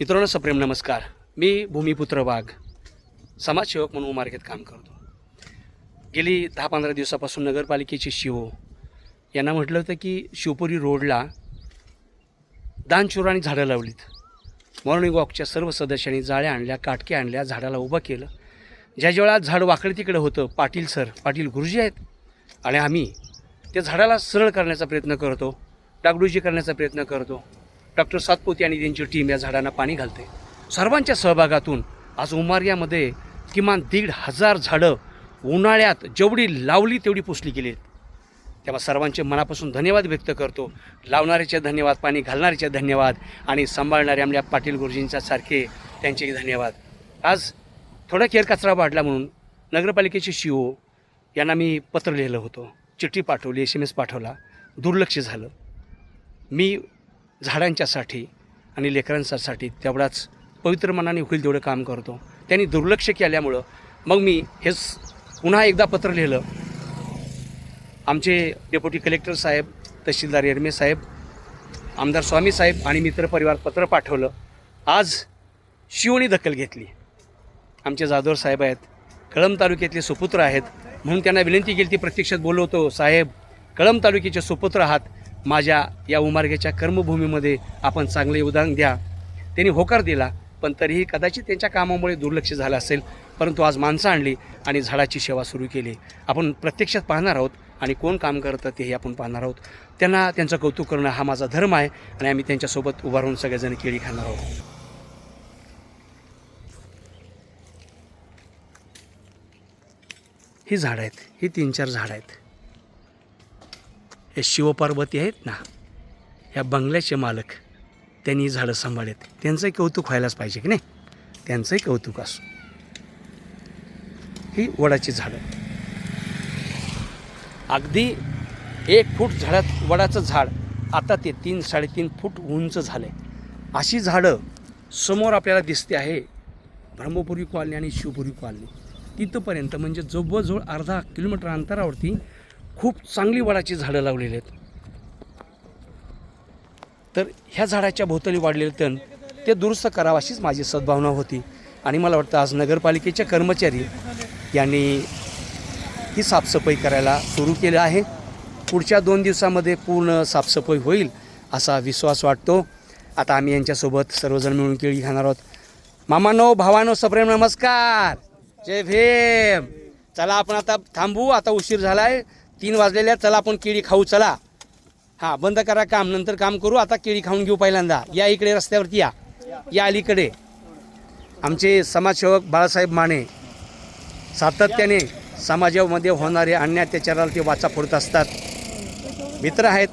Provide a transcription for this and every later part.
मित्रांनो सप्रेम नमस्कार. मी भूमिपुत्र वाघ समाजसेवक म्हणून उमार्गेत काम करतो. गेली दहा पंधरा दिवसापासून नगरपालिकेचे शिव यांना म्हटलं होतं की शिवपुरी रोडला दानचुराने झाडं लावलीत. मॉर्निंग वॉकच्या सर्व सदस्यांनी जाळ्या आणल्या काटके आणल्या झाडाला उभं केलं. ज्या ज्या झाड वाकडे तिकडे होतं पाटील सर पाटील गुरुजी आहेत आणि आम्ही त्या झाडाला सरळ करण्याचा प्रयत्न करतो डागडुजी करण्याचा प्रयत्न करतो. डॉक्टर सातपुते आणि त्यांची टीम या झाडांना पाणी घालते. सर्वांच्या सहभागातून आज उमार्यामध्ये किमान दीड हजार झाडं उन्हाळ्यात जेवढी लावली तेवढी पुसली गेली तेव्हा सर्वांचे मनापासून धन्यवाद व्यक्त करतो. लावणाऱ्याचे धन्यवाद पाणी घालणाऱ्याचे धन्यवाद आणि सांभाळणारे आमल्या पाटील गुरुजींच्या सारखे त्यांचे धन्यवाद. आज थोडा केर कचरा वाढला म्हणून नगरपालिकेचे शिओ यांना मी पत्र लिहिलं होतं. चिठ्ठी पाठवली एस एम एस पाठवला. दुर्लक्ष झालं. मी झाडांच्यासाठी आणि लेकरांसाठी तेवढाच पवित्र मनाने होईल तेवढं काम करतो. त्यांनी दुर्लक्ष केल्यामुळं मग मी हेच पुन्हा एकदा पत्र लिहिलं. आमचे डेप्युटी कलेक्टर साहेब तहसीलदार एरमे साहेब आमदार स्वामी साहेब आणि मित्रपरिवार पत्र पाठवलं. आज शिवणी दखल घेतली. आमचे जाधवर साहेब आहेत कळंब तालुक्यातले सुपुत्र आहेत. म्हणून त्यांना विनंती केली ती प्रत्यक्षात बोलवतो साहेब कळंब तालुक्याचे सुपुत्र आहात. माझ्या या उमार्गेच्या कर्मभूमीमध्ये आपण चांगले उदाहरण द्या. त्यांनी होकार दिला पण तरीही कदाचित त्यांच्या कामामुळे दुर्लक्ष झालं असेल. परंतु आज माणसं आणली आणि झाडाची सेवा सुरू केली. आपण प्रत्यक्षात पाहणार आहोत आणि कोण काम करतं तेही आपण पाहणार आहोत. त्यांना त्यांचं कौतुक करणं हा माझा धर्म आहे आणि आम्ही त्यांच्यासोबत उभा राहून सगळेजण केळी खाणार आहोत. ही झाडं आहेत ही तीन चार झाडं आहेत. हे शिवपार्वती आहेत ना ह्या बंगल्याचे मालक त्यांनी झाडं सांभाळत त्यांचंही कौतुक व्हायलाच पाहिजे की नाही? त्यांचंही कौतुक असो. ही वडाची झाडं. अगदी एक फूट झाडात वडाचं झाड आता ते तीन साडेतीन फूट उंच झालं आहे अशी झाडं समोर आपल्याला दिसते आहे ब्रह्मपुरी कॉलनी आणि शिवपुरी कॉलनी. तिथंपर्यंत म्हणजे जवळजवळ अर्धा किलोमीटर अंतरावरती खूप चांगली वडाची झाडं लावलेली आहेत. तर ह्या झाडाच्या भोवताली वाढलेले तण ते दुरुस्त करावं अशीच माझी सद्भावना होती. आणि मला वाटतं आज नगरपालिकेचे कर्मचारी यांनी ही साफसफाई करायला सुरू केलं आहे. पुढच्या दोन दिवसामध्ये पूर्ण साफसफाई होईल असा विश्वास वाटतो. आता आम्ही यांच्यासोबत सर्वजण मिळून केळी खाणार आहोत. मामानो भावानो सप्रेम नमस्कार. जय भीम. चला आपण आता थांबू. आता उशीर झाला आहे तीन वाजलेल्या चला आपण केळी खाऊ चला. हां बंद करा काम नंतर काम करू आता केळी खाऊन घेऊ पहिल्यांदा. या इकडे रस्त्यावरती या. या अलीकडे. आमचे समाजसेवक बाळासाहेब माने सातत्याने समाजामध्ये होणारे अन्याय अत्याचाराला ते वाचा फोडत असतात. मित्र आहेत.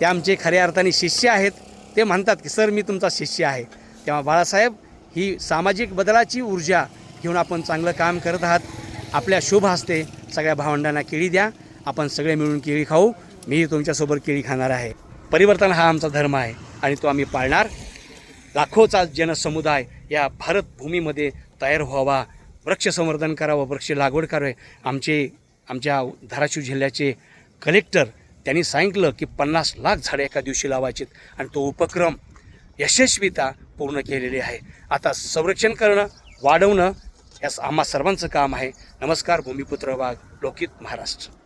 ते आमचे खऱ्या अर्थाने शिष्य आहेत. ते म्हणतात की सर मी तुमचा शिष्य आहे. तेव्हा बाळासाहेब ही सामाजिक बदलाची ऊर्जा घेऊन आपण चांगलं काम करत आहात. आपल्या शुभ हस्ते सगळ्या भावंडांना केळी द्या. आपण सगळे मिळून केळी खाऊ. मी तुमच्यासोबत केळी खाणार आहे. परिवर्तन हा आमचा धर्म आहे आणि तो आम्ही पाळणार. लाखोचा जनसमुदाय या भारत भूमीमध्ये तयार व्हावा. वृक्ष संवर्धन करावं वृक्ष लागवड करावे. आमचे आमच्या धाराशिव जिल्ह्याचे कलेक्टर त्यांनी सांगितलं की पन्नास लाख झाडे एका दिवशी लावायचीत आणि तो उपक्रम यशस्वीता पूर्ण केलेली आहे. आता संरक्षण करणं वाढवणं यास आम्हा सर्वांचं काम आहे. नमस्कार भूमिपुत्र वाघ लोकित महाराष्ट्र.